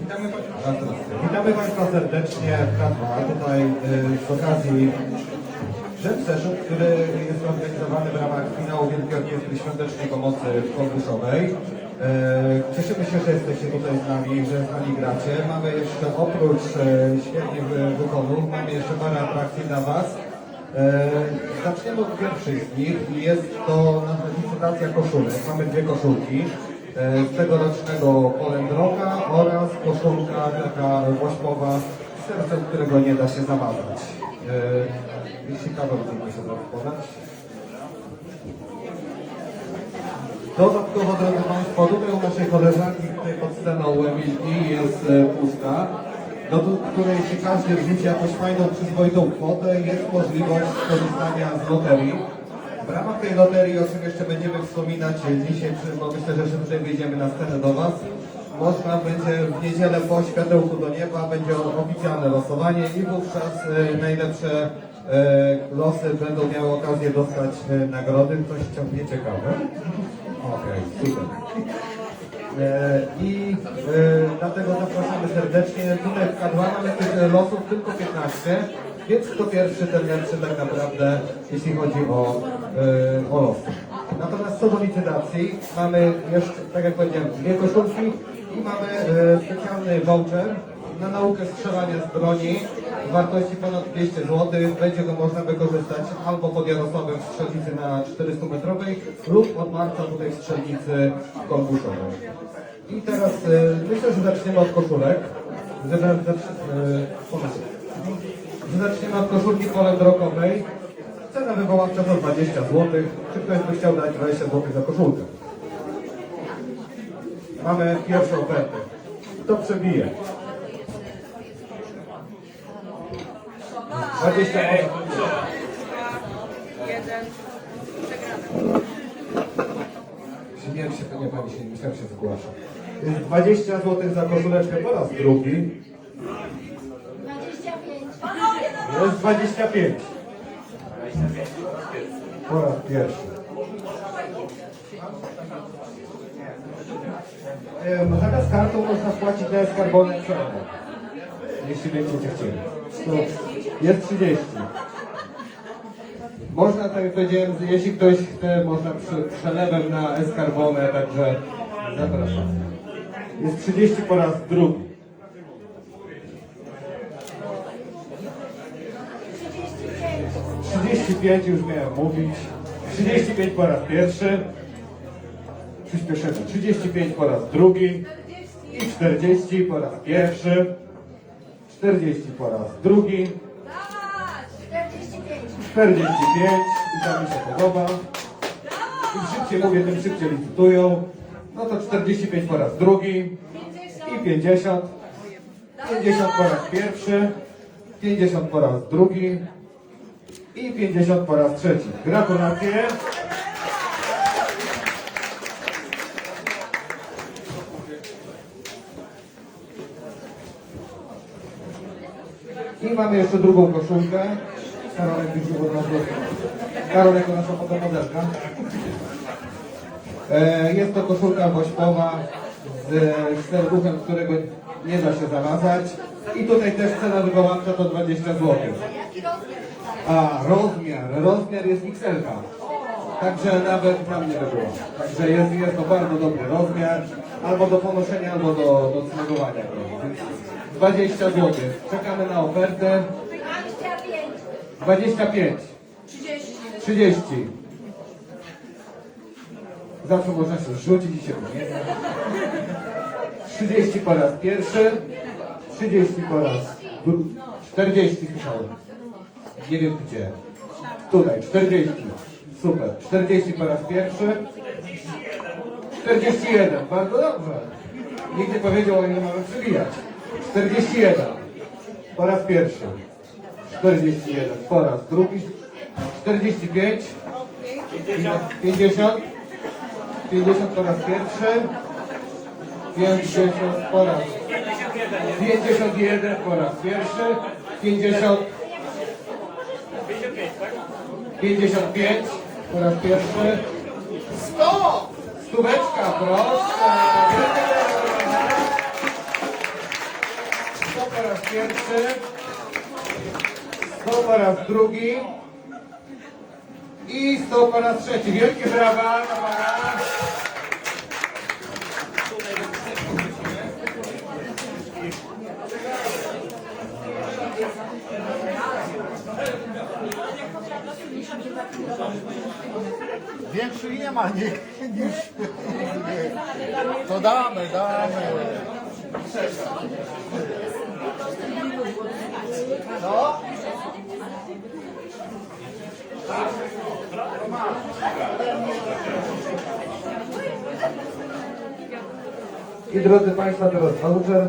Witamy Państwa, Witamy Państwa serdecznie w K2, tutaj y, z okazji Jam Session, który jest organizowany w ramach finału Wielkiej Orkiestry Świątecznej Pomocy w. Y, Cieszymy się, że jesteście tutaj z nami, że z nami gracie. Mamy jeszcze oprócz y, świetnych wykonów, mamy jeszcze parę atrakcji dla Was. Zaczniemy od pierwszej z nich. Jest to licytacja koszulek. Mamy dwie koszulki. E, Z tegorocznego Polendroka oraz koszulka taka łośmowa z sercem, którego nie da się zamazać. E, Jeśli kawał mógłby teraz podać. Dodatkowo, drodzy Państwo, tutaj u naszej koleżanki, tutaj pod sceną Emilki jest e, pusta, do której się każdy wrzuci jakąś fajną, przyzwoitą kwotę jest możliwość skorzystania z loterii. W ramach tej loterii, o czym jeszcze będziemy wspominać dzisiaj, przy- bo myślę, że szybciej wyjdziemy na scenę do Was, można będzie w niedzielę po światełku do nieba, będzie oficjalne losowanie i wówczas e, najlepsze e, losy będą miały okazję dostać e, nagrody. Coś ciągnie ciekawe. Okej, super. E, I e, dlatego zapraszamy serdecznie. Tutaj w K2 mamy tych e, losów tylko 15, więc kto pierwszy, ten lepszy tak naprawdę, jeśli chodzi o, e. Natomiast co do licytacji, mamy jeszcze, tak jak powiedziałem, dwie koszulki i mamy e, specjalny voucher na naukę strzelania z broni w wartości ponad 200 zł. Będzie go można wykorzystać albo pod Jarosławem w strzelnicy na 400-metrowej lub od marca tutaj w strzelnicy konkursowej. I teraz e, myślę, że zaczniemy od koszulek. E, zaczniemy od koszulki polendrokowej. Cena wywoławcza to 20 zł. Czy ktoś by chciał dać 20 zł za koszulkę? Mamy pierwszą ofertę. Kto przebije? 20 zł. Jeden. Przegrany. Śmierć się, nie pani się, myślałem, się zgłasza. Jest 20 zł za koszuleczkę po raz drugi. 25. Jest 25. Po raz pierwszy. Em, Zamiast kartą można wpłacić na skarbonę przelewem. Jeśli będziecie chcieli. To jest 30. Można, tak jak powiedziałem, jeśli ktoś chce, można przelewem na eskarbonę, także zapraszam. Jest 30 po raz drugi. 35 już miałem mówić. 35 po raz pierwszy. Przyspieszymy. 35 po raz drugi. I 40 po raz pierwszy. 40 po raz drugi. 45. 45 i to mi się podoba. Im szybciej mówię, tym szybciej licytują. No to 45 po raz drugi i 50. 50 po raz pierwszy, 50 po raz drugi i 50 po raz trzeci. Gratulacje. I mamy jeszcze drugą koszulkę. Karolek już od nas dostał. Karol jako nasza fotomodelka. E, Jest to koszulka wośpowa z serduchem, którego nie da się zamazać. I tutaj też cena wywoławcza to 20 zł. A, rozmiar. Rozmiar jest XL. Także nawet tam nie by było. Także jest, jest to bardzo dobry rozmiar. Albo do ponoszenia, albo do, do cmegowania. Więc 20 zł. Czekamy na ofertę. 25. 25. 30. 30. Zawsze można się rzucić i się nie 30 po raz pierwszy. 30 po raz dru- 40 słyszałem. Nie wiem gdzie. Tutaj, 40. Super. 40 po raz pierwszy. 41. Bardzo dobrze. Nikt nie powiedział, o ile mamy przybijać. 41. Po raz pierwszy. 41. Po raz drugi. 45. 50. 50 po raz pierwszy. 50 po raz 51 po raz pierwszy. 50. 55 po raz pierwszy. 100! Stóweczka, proszę. po raz pierwszy. 100 po raz drugi. I 100 po raz trzeci. Wielkie brawa pana. Większych nie ma niż, To damy, damy. No? I drodzy Państwo, teraz voucher.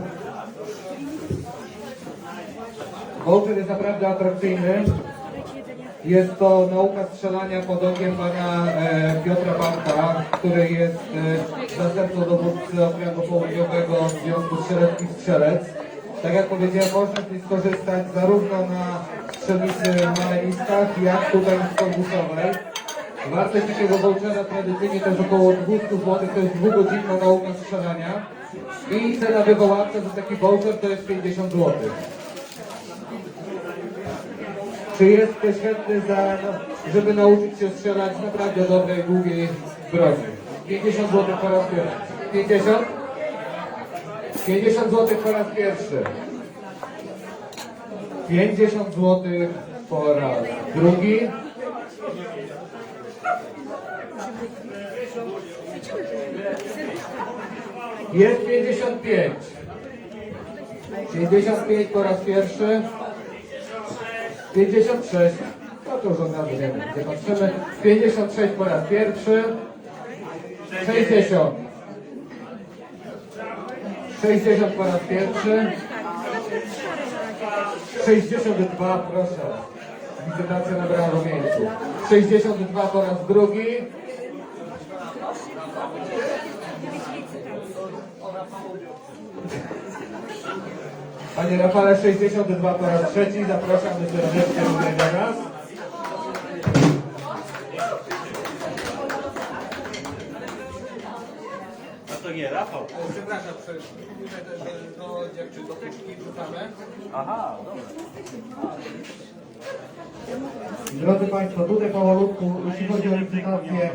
Voucher jest naprawdę atrakcyjny. Jest to nauka strzelania pod okiem pana e, Piotra Banka, który jest e, zastępcą dowódcy okręgu południowego Związku Strzelecki Strzelec. Tak jak powiedziałem, można z niej skorzystać zarówno na strzelnicy maleniskach, jak tutaj w konkursowej. Wartość takiego vouchera tradycyjnie to jest około 200 zł, to jest dwugodzinna nauka strzelania. I cena wywoławcza za taki voucher to jest 50 zł. Czy jest ktoś chętny, za, żeby nauczyć się strzelać naprawdę dobrej, długiej broni? 50 zł po raz pierwszy. 50? 50 zł po raz pierwszy. 50 zł po raz drugi. Jest 55. 55 po raz pierwszy. 56. No to już od razu wiemy, gdzie patrzymy. 56 po raz pierwszy. 60. 60 po raz pierwszy. 62, proszę. Licytacja nabrała rumieńców. 62 po raz drugi. Panie Rafale, 62 po raz trzeci. Zapraszamy serdecznie tutaj do nas. A to nie Rafał. Przepraszam, tutaj też do dziewczyn do puszki wrzucamy. Aha, dobra. Drodzy Państwo, tutaj powolutku, jeśli chodzi o licytację,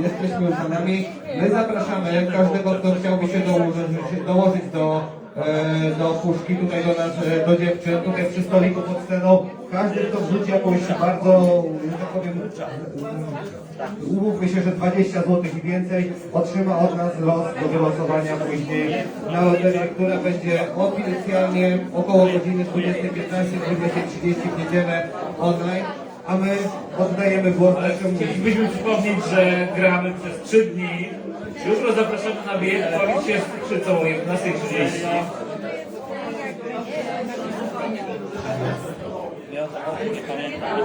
jesteśmy już za nami. My zapraszamy każdego, kto chciałby się dołożyć, dołożyć do, do puszki, tutaj do nas, e, do dziewczyn, tutaj przy stoliku pod sceną. Każdy, kto wrzuci jakąś bardzo, że tak powiem, umówmy się, że 20 zł i więcej, otrzyma od nas los do wylosowania później na loterię, która będzie oficjalnie około godziny 20.15-20.30 w niedzielę online. A my oddajemy głos naszemu Chcielibyśmy przypomnieć, że gramy przez 3 dni. Jutro zapraszamy na bieg, bawić się z Krzycą o 11.30.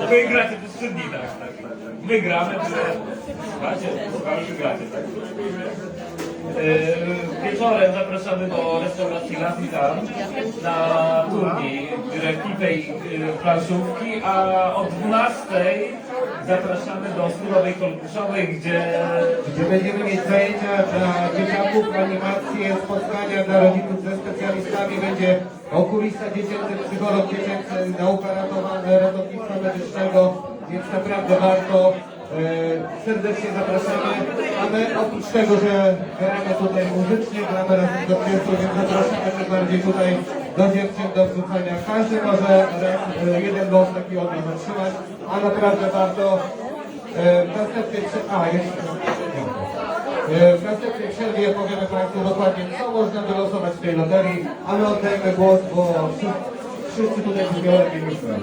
Wy gracie przez 3 dni, tak, tak. tak. My gramy. Słuchajcie, słuchajcie, gracie, tak. Yy, Wieczorem zapraszamy do restauracji Lafitan na turniej dyrektywnej yy, planszówki, a o 12 zapraszamy do Sturowej Kolkuszowej, gdzie gdzie będziemy mieć zajęcia dla dzieciaków, animacje, spotkania dla rodziców ze specjalistami, będzie okulista dziecięcy, psycholog dziecięcy, nauka ratowa- ratownictwa medycznego, więc naprawdę warto. E, serdecznie zapraszamy, a my oprócz tego, że gramy tutaj muzycznie, gramy razem do orkiestru, więc zapraszamy też bardziej tutaj do dziewczyn do wrzucania. Każdy może e, jeden los taki od nas otrzymać, a naprawdę warto e, w następnej, a jeszcze, E, W następnej przerwie powiemy Państwu dokładnie, co można wylosować w tej loterii, a my oddajemy głos, bo wszyscy, wszyscy tutaj brzmią lepiej niż my.